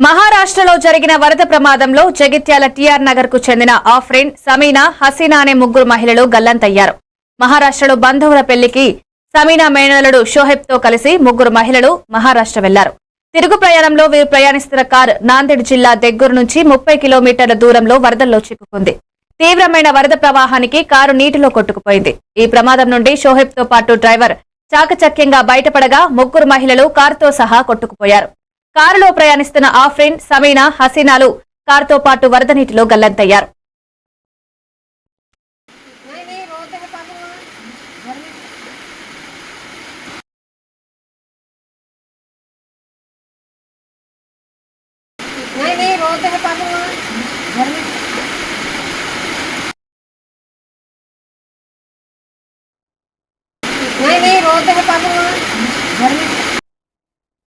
మహారాష్ట్రలో జరిగిన వరద ప్రమాదంలో జగిత్యాల టీఆర్ నగర్కు చెందిన ఆఫ్రిన్ సమీనా హసీనా అనే ముగ్గురు మహిళలు గల్లంతయ్యారు. మహారాష్ట్రలో బంధువుల పెళ్ళికి సమీనా మేనలుడు షోహెబ్తో కలిసి ముగ్గురు మహిళలు మహారాష్ట్ర వెళ్ళారు. తిరుగు ప్రయాణంలో వీరు ప్రయాణిస్తున్న కారు నాందేడ్ జిల్లా దగ్గర నుంచి ముప్పై కిలోమీటర్ల దూరంలో వరదల్లో చిక్కుకుంది. తీవ్రమైన వరద ప్రవాహానికి కారు నీటిలో కొట్టుకుపోయింది. ఈ ప్రమాదం నుండి షోహెబ్తో పాటు డ్రైవర్ చాకచక్యంగా బయటపడగా ముగ్గురు మహిళలు కారుతో సహా కొట్టుకుపోయారు కారులో ప్రయాణిస్తున్న ఆఫ్రిన్ సమీనా హసీనాలు కారుతో పాటు వరద నీటిలో గల్లంతయ్యారు नहीं नहीं रोते हैं पानी वहाँ घर में Nah, 这个怎 roti?